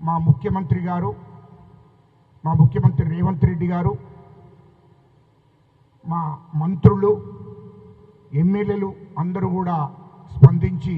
మా ముఖ్యమంత్రి గారు మా ముఖ్యమంత్రి రేవంత్ రెడ్డి గారు మా మంత్రులు ఎమ్మెల్యేలు అందరూ కూడా స్పందించి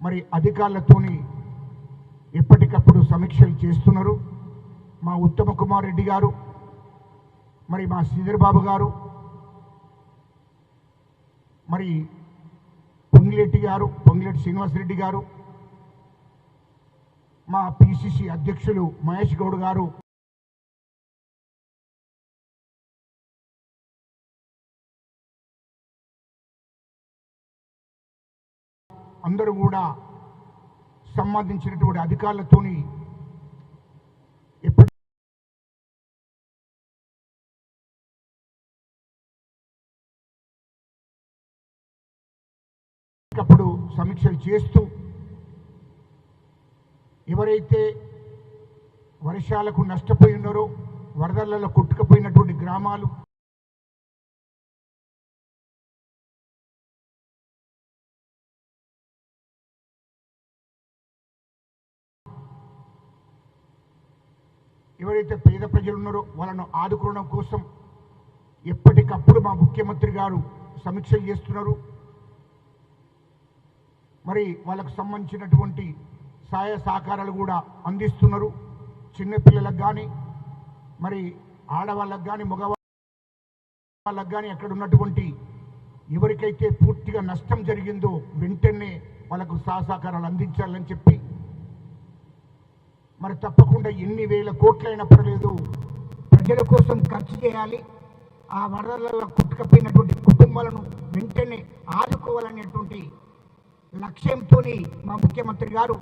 మరి అధికారులతోని ఎప్పటికప్పుడు సమీక్షలు చేస్తున్నారు. మా ఉత్తమ కుమార్ రెడ్డి గారు మరి మా శ్రీధర్బాబు గారు మరి పొంగిరెడ్డి గారు పొంగిరెడ్డి శ్రీనివాసరెడ్డి గారు మా పిసిసి అధ్యక్షులు మహేష్ గౌడ్ గారు. అందరూ కూడా సంబంధించినటువంటి అధికారులతోని ఎప్పటి ఎప్పటికప్పుడు సమీక్షలు చేస్తూ ఎవరైతే వర్షాలకు నష్టపోయి ఉన్నారో వరదలలో కొట్టుకుపోయినటువంటి గ్రామాలు ఎవరైతే పేద ప్రజలు ఉన్నారో వాళ్ళను ఆదుకోవడం కోసం ఎప్పటికప్పుడు మా ముఖ్యమంత్రి గారు సమీక్షలు చేస్తున్నారు. మరి వాళ్ళకు సంబంధించినటువంటి సహాయ సహకారాలు కూడా అందిస్తున్నారు. చిన్నపిల్లలకు కానీ మరి ఆడవాళ్ళకు కానీ మగవాళ్ళకు కానీ అక్కడ ఉన్నటువంటి ఎవరికైతే పూర్తిగా నష్టం జరిగిందో వెంటనే వాళ్ళకు సహాయ సహకారాలు అందించాలని చెప్పి మరి తప్పకుండా ఎన్ని వేల కోట్లైనా పర్లేదు ప్రజల కోసం ఖర్చు చేయాలి. ఆ వరదలలో కుట్టుకపోయినటువంటి కుటుంబాలను వెంటనే ఆదుకోవాలనేటువంటి లక్ష్యంతో మా ముఖ్యమంత్రి గారు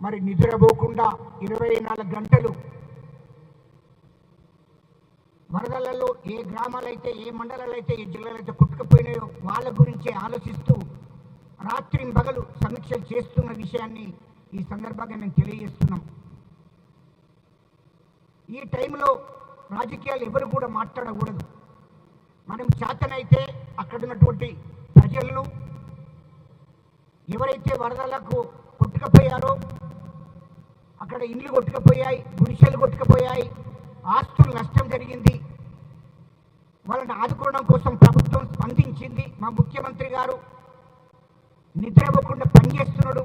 మరి నిద్రపోకుండా ఇరవై నాలుగు గంటలు వరదలలో ఏ గ్రామాలైతే ఏ మండలాలైతే ఏ జిల్లాలైతే కొట్టుకుపోయినాయో వాళ్ళ గురించి ఆలోచిస్తూ రాత్రి పగలు సమీక్షలు చేస్తున్న విషయాన్ని ఈ సందర్భంగా మేము తెలియజేస్తున్నాం. ఈ టైంలో రాజకీయాలు ఎవరు కూడా మాట్లాడకూడదు. మనం చేతనైతే అక్కడ ఉన్నటువంటి ప్రజలను ఎవరైతే వరదలకు కొట్టుకుపోయారో అక్కడ ఇండ్లు కొట్టుకుపోయాయి గుడిసెలు కొట్టుకుపోయాయి. ఆస్తులు నష్టం జరిగింది. వాళ్ళని ఆదుకోవడం కోసం ప్రభుత్వం స్పందించింది మా ముఖ్యమంత్రి గారు. నిద్రపోకుండా పనిచేస్తున్నాడు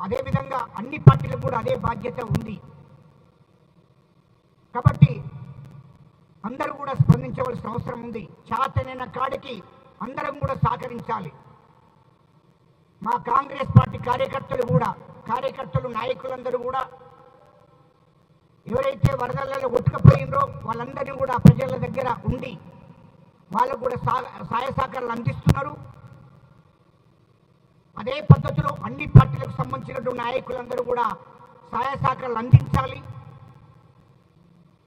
అదేవిధంగా అన్ని పార్టీలకు కూడా అదే బాధ్యత ఉంది. కాబట్టి అందరూ కూడా స్పందించవలసిన అవసరం ఉంది. చాతనైన కాడికి అందరం కూడా సహకరించాలి. మా కాంగ్రెస్ పార్టీ కార్యకర్తలు కూడా కార్యకర్తలు నాయకులందరూ కూడా ఎవరైతే వరదలలో కొట్టుకుపోయిందో వాళ్ళందరినీ కూడా ప్రజల దగ్గర ఉండి వాళ్ళకు కూడా సా- సహాయ సహకారాలు అందిస్తున్నారు. అదే పద్ధతిలో అన్ని పార్టీలకు సంబంధించినటువంటి నాయకులందరూ కూడా సహాయ సహకారాలు అందించాలి.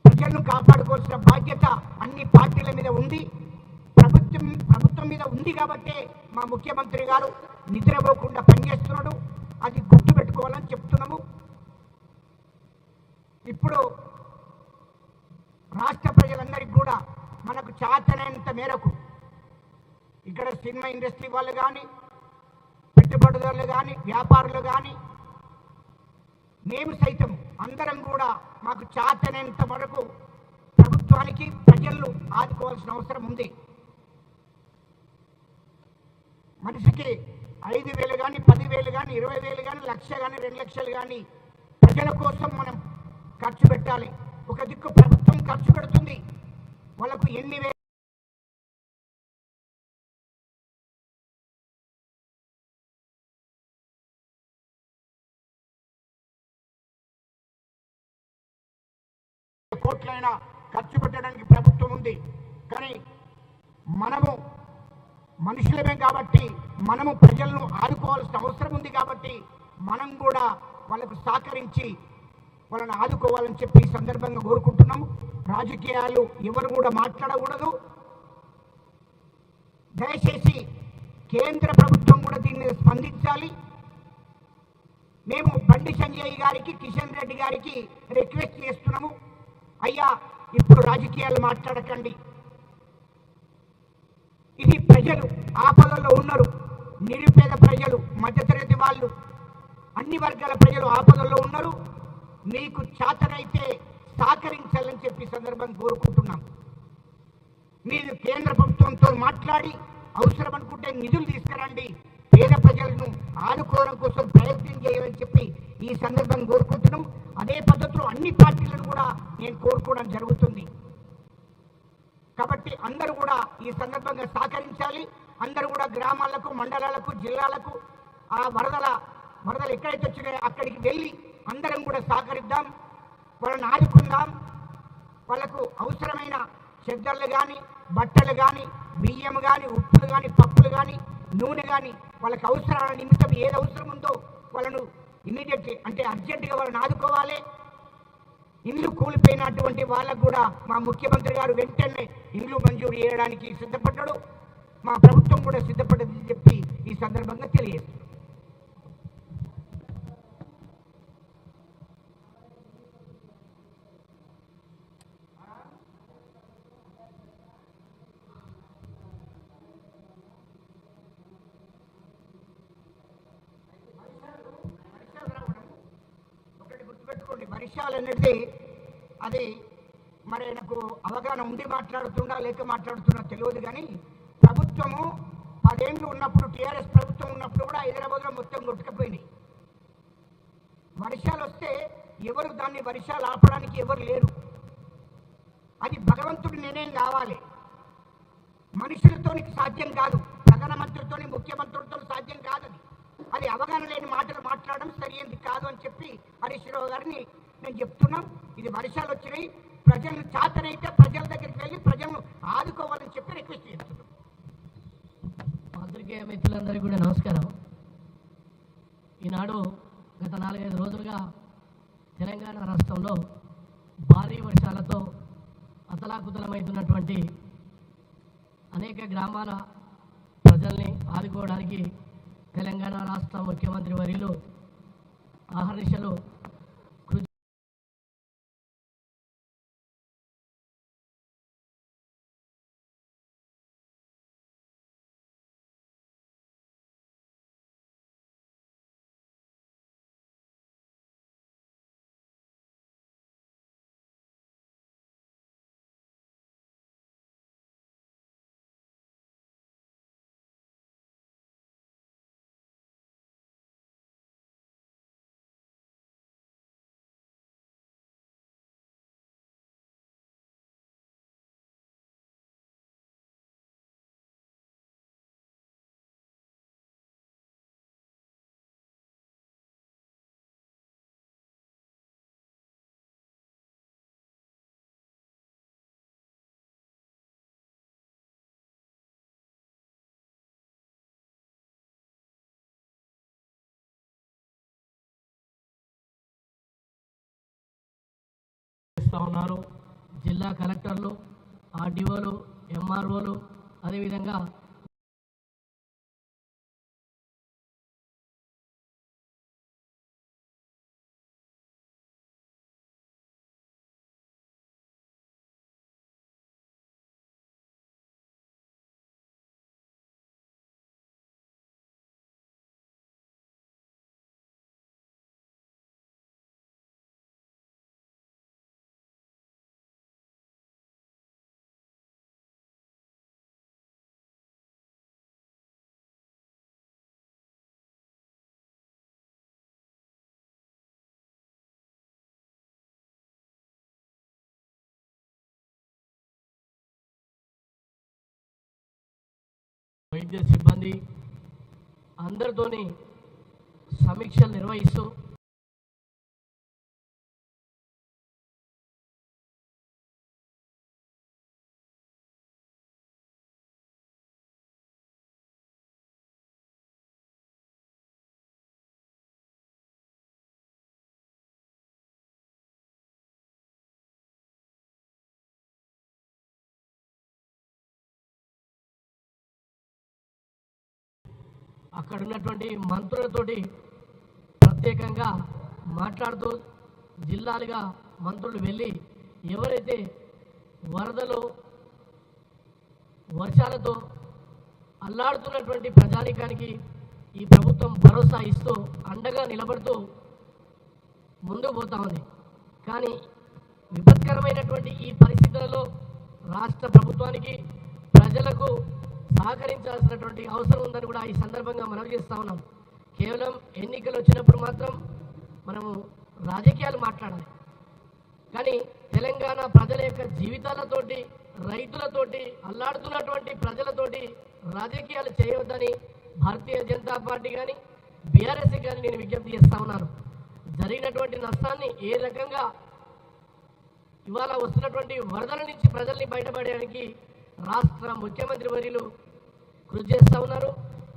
ప్రజలను కాపాడుకోవాల్సిన బాధ్యత అన్ని పార్టీల మీద ఉంది. ప్రభుత్వం ప్రభుత్వం మీద ఉంది కాబట్టే మా ముఖ్యమంత్రి గారు నిద్రపోకుండా పనిచేస్తున్నాడు. అది గుర్తుపెట్టుకోవాలని చెప్తున్నాము. ఇప్పుడు రాష్ట్ర ప్రజలందరికీ కూడా మనకు చాతనైనంత మేరకు ఇక్కడ సినిమా ఇండస్ట్రీ వాళ్ళు కానీ పెట్టుబడిదారులు కానీ వ్యాపారులు కానీ మేము సైతం అందరం కూడా మాకు చాతనేంత వరకు ప్రభుత్వానికి ప్రజలను ఆదుకోవాల్సిన అవసరం ఉంది. మనిషికి ఐదు వేలు కానీ పదివేలు కానీ ఇరవై వేలు కానీ లక్ష కానీ రెండు లక్షలు కానీ ప్రజల కోసం మనం ఖర్చు పెట్టాలి. ఒక దిక్కు ప్రభుత్వం ఖర్చు పెడుతుంది. వాళ్ళకు ఎన్ని వేలు కోట్లైనా ఖర్చు పెట్టడానికి ప్రభుత్వం ఉంది. కానీ మనము మనుషులమే కాబట్టి మనము ప్రజలను ఆదుకోవాల్సిన అవసరం ఉంది కాబట్టి మనం కూడా వాళ్ళకు సహకరించి వాళ్ళని ఆదుకోవాలని చెప్పి ఈ సందర్భంగా కోరుకుంటున్నాము. రాజకీయాలు ఎవరు కూడా మాట్లాడకూడదు. దయచేసి కేంద్ర ప్రభుత్వం కూడా దీని మీద స్పందించాలి. మేము బండి సంజయ్ గారికి కిషన్ రెడ్డి గారికి రిక్వెస్ట్ చేస్తున్నాము. అయ్యా ఇప్పుడు రాజకీయాలు మాట్లాడకండి. ఇది ప్రజలు ఆపదల్లో ఉన్నారు. నిరుపేద ప్రజలు మధ్యతరగతి వాళ్ళు అన్ని వర్గాల ప్రజలు ఆపదల్లో ఉన్నారు. మీకు చేతనైతే సహకరించాలని చెప్పి సందర్భం కోరుకుంటున్నాం. మీరు కేంద్ర ప్రభుత్వంతో మాట్లాడి అవసరం అనుకుంటే నిధులు తీసుకురండి. పేద ప్రజలను ఆదుకోవడం కోసం ప్రయత్నం చేయాలని చెప్పి ఈ సందర్భం కోరుకుంటున్నాం. అదే పద్ధతిలో అన్ని పార్టీలను కూడా నేను కోరుకోవడం జరుగుతుంది. కాబట్టి అందరూ కూడా ఈ సందర్భంగా సహకరించాలి. అందరూ కూడా గ్రామాలకు మండలాలకు జిల్లాలకు ఆ వరదల వరదలు ఎక్కడైతే వచ్చినాయో అక్కడికి వెళ్ళి అందరం కూడా సహకరిద్దాం. వాళ్ళని ఆదుకుందాం. వాళ్ళకు అవసరమైన చెద్దర్లు కానీ బట్టలు కానీ బియ్యం కానీ ఉప్పులు కానీ పప్పులు కానీ నూనె కానీ వాళ్ళకి అవసరాల నిమిత్తం ఏది అవసరం ఉందో వాళ్ళను ఇమీడియట్లీ అంటే అర్జెంటుగా వాళ్ళని ఆదుకోవాలి. ఇల్లు కూలిపోయినటువంటి వాళ్ళకు కూడా మా ముఖ్యమంత్రి గారు వెంటనే ఇల్లు మంజూరు చేయడానికి సిద్ధపడ్డాడు. మా ప్రభుత్వం కూడా సిద్ధ చెప్పి ఈ సందర్భంగా తెలియజేస్తుంది ఒకటి గుర్తుపెట్టుకోండి వర్షాలు అనేది అది మరి నాకు అవగాహన ఉండి మాట్లాడుతుండా లేక మాట్లాడుతున్నా తెలియదు కానీ ప్రభుత్వము పదేళ్ళు ఉన్నప్పుడు టీఆర్ఎస్ ప్రభుత్వం ఉన్నప్పుడు కూడా హైదరాబాద్లో మొత్తం కొట్టుకుపోయింది వర్షాలు వస్తే ఎవరు దాన్ని వర్షాలు ఆపడానికి ఎవరు లేరు. అది భగవంతుడి నిర్ణయం కావాలి. మనుషులతో సాధ్యం కాదు. ప్రధానమంత్రితో ముఖ్యమంత్రులతో సాధ్యం కాదని అది. అవగాహన లేని మాటలు మాట్లాడడం సరైనది కాదు అని చెప్పి హరీష్ రావు గారిని నేను చెప్తున్నాం ఇది వర్షాలు వచ్చినాయి. ప్రజలు చాతనైతే ప్రజల దగ్గరికి వెళ్ళి ప్రజలను ఆదుకోవాలని చెప్పి రిక్వెస్ట్ చేస్తున్నాం. పాత్రికేయ మిత్రులందరికీ కూడా నమస్కారం. ఈనాడు గత నాలుగైదు రోజులుగా తెలంగాణ రాష్ట్రంలో భారీ వర్షాలతో అతలాకుతలమవుతున్నటువంటి అనేక గ్రామాల ప్రజల్ని ఆదుకోవడానికి తెలంగాణ రాష్ట్ర ముఖ్యమంత్రి వర్యులు ఆహర్నిశలు చేస్తూ ఉన్నారు. జిల్లా కలెక్టర్లు ఆర్డీఓలు ఎంఆర్ఓలు అదేవిధంగా వైద్య సిబ్బంది అందరితోని సమీక్షలు నిర్వహిస్తూ అక్కడ ఉన్నటువంటి మంత్రులతోటి ప్రత్యేకంగా మాట్లాడుతూ జిల్లాలుగా మంత్రులు వెళ్ళి ఎవరైతే వరదలు వర్షాలతో అల్లాడుతున్నటువంటి ప్రజానికానికి ఈ ప్రభుత్వం భరోసా ఇస్తూ అండగా నిలబడుతూ ముందుకు పోతా ఉంది. కానీ విపత్కరమైనటువంటి ఈ పరిస్థితులలో రాష్ట్ర ప్రభుత్వానికి ప్రజలకు సహకరించాల్సినటువంటి అవసరం ఉందని కూడా ఈ సందర్భంగా మనవి చేస్తా ఉన్నాం. కేవలం ఎన్నికలు వచ్చినప్పుడు మాత్రం మనము రాజకీయాలు మాట్లాడాలి. కానీ తెలంగాణ ప్రజల యొక్క జీవితాలతోటి రైతులతోటి అల్లాడుతున్నటువంటి ప్రజలతోటి రాజకీయాలు చేయవద్దని భారతీయ జనతా పార్టీ కానీ బీఆర్ఎస్ కానీ నేను విజ్ఞప్తి చేస్తా ఉన్నాను. జరిగినటువంటి నష్టాన్ని ఏ రకంగా ఇవాళ వస్తున్నటువంటి వరదల నుంచి ప్రజల్ని బయటపడడానికి రాష్ట్ర ముఖ్యమంత్రి వర్యులు కృషి చేస్తూ ఉన్నారు.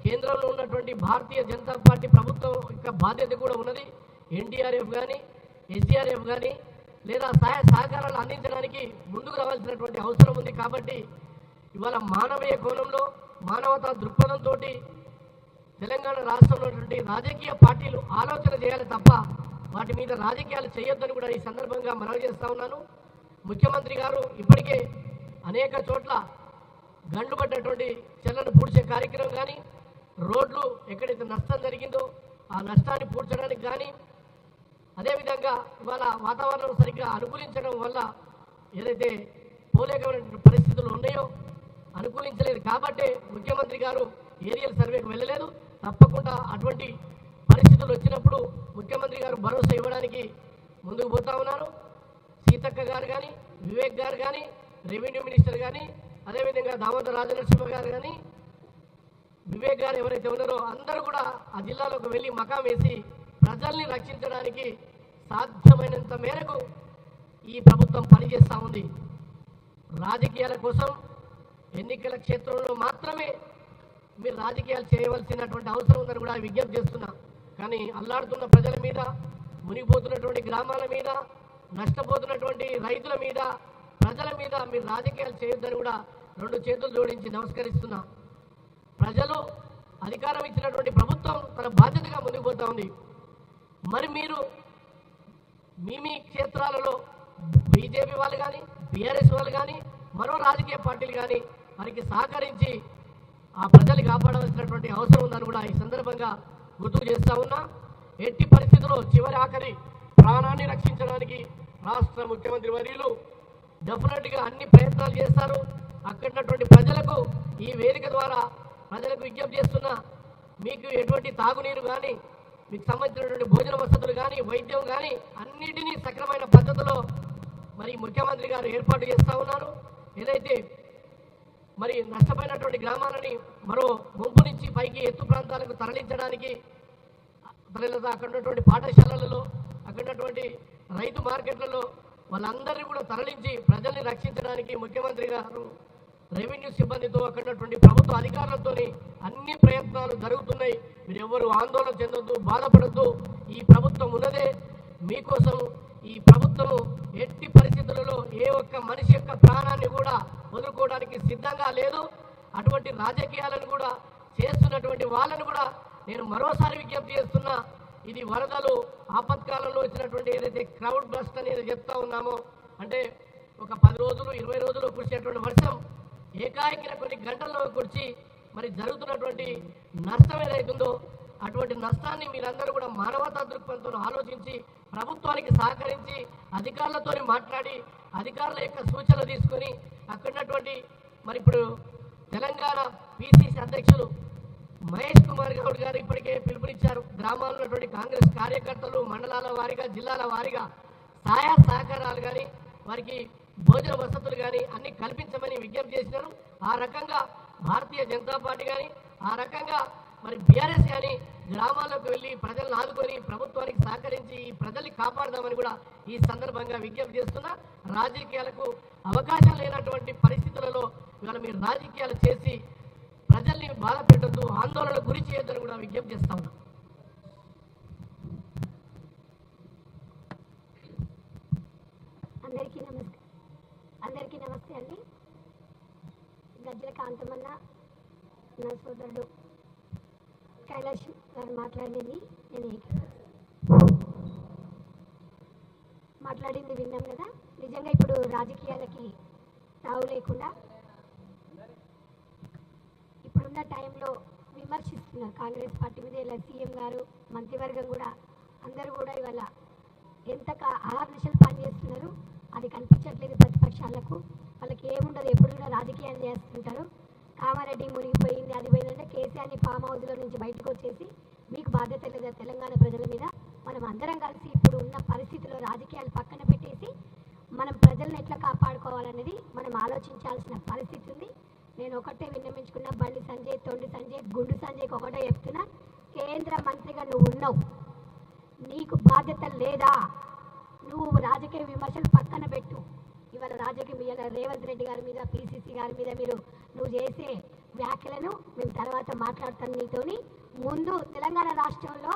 కేంద్రంలో ఉన్నటువంటి భారతీయ జనతా పార్టీ ప్రభుత్వం యొక్క బాధ్యత కూడా ఉన్నది. ఎన్డీఆర్ఎఫ్ కానీ ఎస్డీఆర్ఎఫ్ కానీ లేదా సహాయ సహకారాలు అందించడానికి ముందుకు రావాల్సినటువంటి అవసరం ఉంది కాబట్టి ఇవాళ మానవీయ కోణంలో మానవతా దృక్పథంతో తెలంగాణ రాష్ట్రంలో ఉన్నటువంటి రాజకీయ పార్టీలు ఆలోచన చేయాలి తప్ప వాటి మీద రాజకీయాలు చేయొద్దని కూడా ఈ సందర్భంగా మనవి చేస్తా ఉన్నాను. ముఖ్యమంత్రి గారు ఇప్పటికే అనేక చోట్ల గండ్లు పడ్డటువంటి చెల్లను పూడ్చే కార్యక్రమం కానీ రోడ్లు ఎక్కడైతే నష్టం జరిగిందో ఆ నష్టాన్ని పూడ్చడానికి కానీ అదేవిధంగా ఇవాళ వాతావరణం సరిగ్గా అనుకూలించడం వల్ల ఏదైతే పోలేకమైన పరిస్థితులు ఉన్నాయో అనుకూలించలేదు కాబట్టే ముఖ్యమంత్రి గారు ఏరియల్ సర్వేకి వెళ్ళలేదు. తప్పకుండా అటువంటి పరిస్థితులు వచ్చినప్పుడు ముఖ్యమంత్రి గారు భరోసా ఇవ్వడానికి ముందుకు పోతా ఉన్నారు. సీతక్క గారు కానీ వివేక్ గారు కానీ రెవెన్యూ మినిస్టర్ కానీ అదేవిధంగా దామోదర రాజనరసింహ గారు కానీ వివేక్ గారు ఎవరైతే ఉన్నారో అందరూ కూడా ఆ జిల్లాలోకి వెళ్ళి మకాం వేసి ప్రజల్ని రక్షించడానికి సాధ్యమైనంత మేరకు ఈ ప్రభుత్వం పనిచేస్తూ ఉంది. రాజకీయాల కోసం ఎన్నికల క్షేత్రంలో మాత్రమే మీరు రాజకీయాలు చేయవలసినటువంటి అవసరం ఉందని కూడా విజ్ఞప్తి చేస్తున్నా. కానీ అల్లాడుతున్న ప్రజల మీద మునిగిపోతున్నటువంటి గ్రామాల మీద నష్టపోతున్నటువంటి రైతుల మీద ప్రజల మీద మీరు రాజకీయాలు చేయొద్దని కూడా రెండు చేతులు జోడించి నమస్కరిస్తున్నా. ప్రజలు అధికారం ఇచ్చినటువంటి ప్రభుత్వం తన బాధ్యతగా ముందుకు పోతా ఉంది. మరి మీరు మీ మీ క్షేత్రాలలో బీజేపీ వాళ్ళు కానీ బీఆర్ఎస్ వాళ్ళు కానీ మరో రాజకీయ పార్టీలు కానీ వారికి సహకరించి ఆ ప్రజలు కాపాడవలసినటువంటి అవసరం ఉందని కూడా ఈ సందర్భంగా గుర్తుకు చేస్తా ఉన్నా. ఎట్టి పరిస్థితుల్లో చివరి ఆఖరి ప్రాణాన్ని రక్షించడానికి రాష్ట్ర ముఖ్యమంత్రి వర్యులు డెఫినెట్గా అన్ని ప్రయత్నాలు చేస్తారు. అక్కడున్నటువంటి ప్రజలకు ఈ వేదిక ద్వారా ప్రజలకు విజ్ఞప్తి చేస్తున్నా మీకు ఎటువంటి తాగునీరు కానీ మీకు సంబంధించినటువంటి భోజన వసతులు కానీ వైద్యం కానీ అన్నిటినీ సక్రమైన పద్ధతిలో మరి ముఖ్యమంత్రి గారు ఏర్పాటు చేస్తూ ఉన్నారు. ఏదైతే మరి నష్టపోయినటువంటి గ్రామాలని మరో ముంపు నుంచి పైకి ఎత్తు ప్రాంతాలకు తరలించడానికి తర్వాత అక్కడ ఉన్నటువంటి పాఠశాలలలో అక్కడ ఉన్నటువంటి రైతు మార్కెట్లలో వాళ్ళందరినీ కూడా తరలించి ప్రజల్ని రక్షించడానికి ముఖ్యమంత్రి గారు రెవెన్యూ సిబ్బందితో అక్కడటువంటి ప్రభుత్వ అధికారులతో అన్ని ప్రయత్నాలు జరుగుతున్నాయి. మీరు ఎవరు ఆందోళన చెందొద్దు బాధపడద్దు. ఈ ప్రభుత్వం ఉన్నదే. మీకోసం ఈ ప్రభుత్వం ఎట్టి పరిస్థితులలో ఏ ఒక్క మనిషి యొక్క ప్రాణాన్ని కూడా వదులుకోవడానికి సిద్ధంగా లేదు. అటువంటి రాజకీయాలను కూడా చేస్తున్నటువంటి వాళ్ళను కూడా నేను మరోసారి విజ్ఞప్తి చేస్తున్నా. ఇది వరదలు ఆపత్కాలంలో వచ్చినటువంటి ఏదైతే క్రౌడ్ బస్ట్ అనేది చెప్తా ఉన్నామో అంటే ఒక పది రోజులు ఇరవై రోజులు కురిసేటువంటి వర్షం ఏకాకిన కొన్ని గంటల్లో కురిచి మరి జరుగుతున్నటువంటి నష్టం ఏదైతుందో అటువంటి నష్టాన్ని మీరందరూ కూడా మానవతా దృక్పథంతో ఆలోచించి ప్రభుత్వానికి సహకరించి అధికారులతో మాట్లాడి అధికారుల యొక్క సూచనలు తీసుకొని అక్కడున్నటువంటి మరి ఇప్పుడు తెలంగాణ పీసీసీ అధ్యక్షులు మహేష్ కుమార్ గౌడ్ గారు ఇప్పటికే పిలుపునిచ్చారు. గ్రామాల్లో ఉన్నటువంటి కాంగ్రెస్ కార్యకర్తలు మండలాల వారీగా జిల్లాల వారీగా సహాయ సహకారాలు కానీ వారికి భోజన వసతులు కానీ అన్ని కల్పించమని విజ్ఞప్తి చేసినారు. ఆ రకంగా భారతీయ జనతా పార్టీ కానీ ఆ రకంగా మరి బీఆర్ఎస్ కానీ గ్రామాల్లోకి వెళ్ళి ప్రజలను ఆదుకొని ప్రభుత్వానికి సహకరించి ఈ ప్రజల్ని కాపాడదామని కూడా ఈ సందర్భంగా విజ్ఞప్తి చేస్తున్నా. రాజకీయాలకు అవకాశం లేనటువంటి పరిస్థితులలో ఇవాళ మీరు రాజకీయాలు చేసి ప్రజల్ని బాధ పెట్టద్దు ఆందోళన గురి చేయొద్దని కూడా విజ్ఞప్తి చేస్తా ఉన్నా. అందరికీ నమస్తే అందరికీ నమస్తే అండి. గజ్జల కాంతమన్న నా సోదరుడు కైలాష్ గారు మాట్లాడింది. నేను మాట్లాడింది విన్నాం కదా. నిజంగా ఇప్పుడు రాజకీయాలకి తావు లేకుండా టైంలో విమర్శిస్తున్నారు కాంగ్రెస్ పార్టీ మీద ఇలా సీఎం గారు మంత్రివర్గం కూడా అందరూ కూడా ఇవాళ ఎంత ఆహర్నిశలు పనిచేస్తున్నారు అది కనిపించట్లేదు ప్రతిపక్షాలకు. వాళ్ళకి ఏముండదు ఎప్పుడు కూడా రాజకీయాలు చేస్తుంటారు. కామారెడ్డి మునిగిపోయింది అది పోయిందంటే కేసీఆర్ని ఫామ్ హౌస్లో నుంచి బయటకు వచ్చేసి మీకు బాధ్యత లేదా తెలంగాణ ప్రజల మీద. మనం అందరం కలిసి ఇప్పుడు ఉన్న పరిస్థితిలో రాజకీయాలు పక్కన పెట్టేసి మనం ప్రజల్ని ఎట్లా కాపాడుకోవాలనేది మనం ఆలోచించాల్సిన పరిస్థితి ఉంది. నేను ఒకటే విన్నమించుకున్న బండి సంజయ్ తొండి సంజయ్ గుండు సంజయ్కి ఒకటే చెప్తున్నా కేంద్ర మంత్రిగా నువ్వు ఉన్నావు. నీకు బాధ్యత లేదా? నువ్వు రాజకీయ విమర్శలు పక్కన పెట్టు. ఇవాళ రాజకీయ ఇవాళ రేవంత్ రెడ్డి గారి మీద పిసిసి గారి మీద మీరు నువ్వు చేసే వ్యాఖ్యలను మేము తర్వాత మాట్లాడతాం నీతోని. ముందు తెలంగాణ రాష్ట్రంలో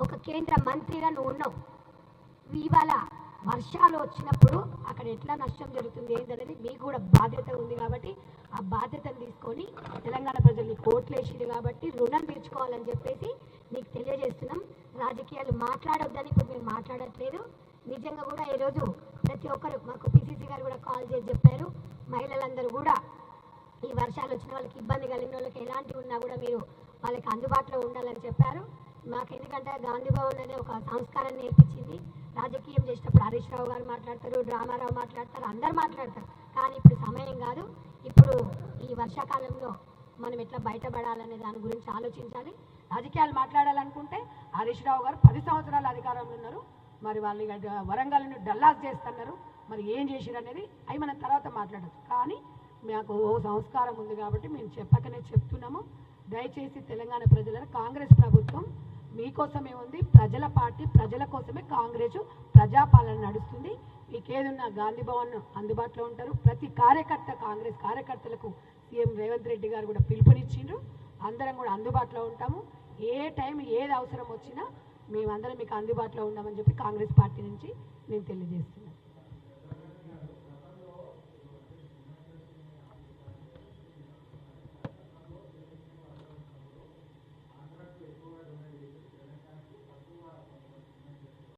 ఒక కేంద్ర మంత్రిగా నువ్వు ఉన్నావు. ఇవాళ వర్షాలు వచ్చినప్పుడు అక్కడ ఎట్లా నష్టం జరుగుతుంది ఏంటనేది మీకు కూడా బాధ్యత ఉంది కాబట్టి ఆ బాధ్యతను తీసుకొని తెలంగాణ ప్రజల్ని కోట్లేసిరు కాబట్టి రుణం తీర్చుకోవాలని చెప్పేసి మీకు తెలియజేస్తున్నాం. రాజకీయాలు మాట్లాడొద్దని ఇప్పుడు మేము మాట్లాడట్లేదు. నిజంగా కూడా ఈరోజు ప్రతి ఒక్కరు మాకు పిసిసి గారు కూడా కాల్ చేసి చెప్పారు. మహిళలందరూ కూడా ఈ వర్షాలు వచ్చిన వాళ్ళకి ఇబ్బంది కలిగిన వాళ్ళకి ఎలాంటివి ఉన్నా కూడా మీరు వాళ్ళకి అందుబాటులో ఉండాలని చెప్పారు. మాకు ఎందుకంటే గాంధీ భవన్ అనే ఒక సంస్కారం నేర్పించింది. రాజకీయం చేసినప్పుడు హరీష్ రావు గారు మాట్లాడతారు డ్రామారావు మాట్లాడతారు అందరు మాట్లాడతారు. కానీ ఇప్పుడు సమయం కాదు. ఇప్పుడు ఈ వర్షాకాలంలో మనం ఎట్లా బయటపడాలనే దాని గురించి ఆలోచించాలి. రాజకీయాలు మాట్లాడాలనుకుంటే హరీష్ రావు గారు పది సంవత్సరాలు అధికారంలో ఉన్నారు. మరి వాళ్ళు వరంగల్ని డల్లాస్ చేస్తున్నారు. మరి ఏం చేసిరు అనేది అవి మనం తర్వాత మాట్లాడచ్చు. కానీ మాకు ఓ సంస్కారం ఉంది కాబట్టి మేము చెప్పకనే చెప్తున్నాము. దయచేసి తెలంగాణ ప్రజలను కాంగ్రెస్ ప్రభుత్వం మీకోసమే ఉంది ప్రజల పార్టీ ప్రజల కోసమే కాంగ్రెస్ ప్రజాపాలన నడుస్తుంది. మీకు గాంధీ భవన్ అందుబాటులో ఉంటారు. ప్రతి కార్యకర్త కాంగ్రెస్ కార్యకర్తలకు సీఎం రేవంత్ రెడ్డి గారు కూడా పిలుపునిచ్చిండ్రు. అందరం కూడా అందుబాటులో ఉంటాము. ఏ టైం ఏది అవసరం వచ్చినా మేమందరం మీకు అందుబాటులో ఉన్నామని చెప్పి కాంగ్రెస్ పార్టీ నుంచి నేను తెలియజేస్తున్నాను.